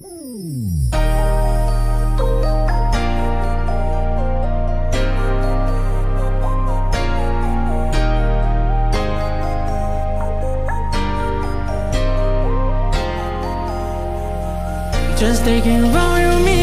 Just taking all you me.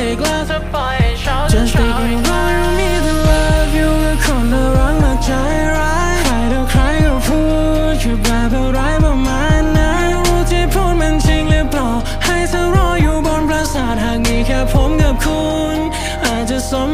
a glass of wine just thinking all you need to love you คือคนน่ารักมากใจร้ายใครต่อใครก็พูดคือแบบอะไรประมาณนั้นรู้ที่พูดมันจริงหรือเปล่าให้เธอรออยู่บนปราสาทหากมีแค่ผมกับคุณ อาจจะสม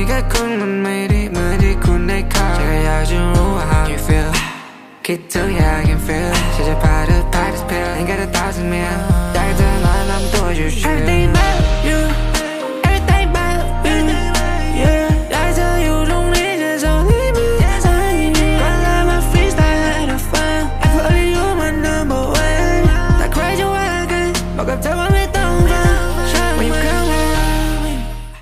네가 걷는 매일이 마디 굿내 car 제가 you know how you feel. Get to yeah I can feel She just bought a party spill Ain't got a thousand mil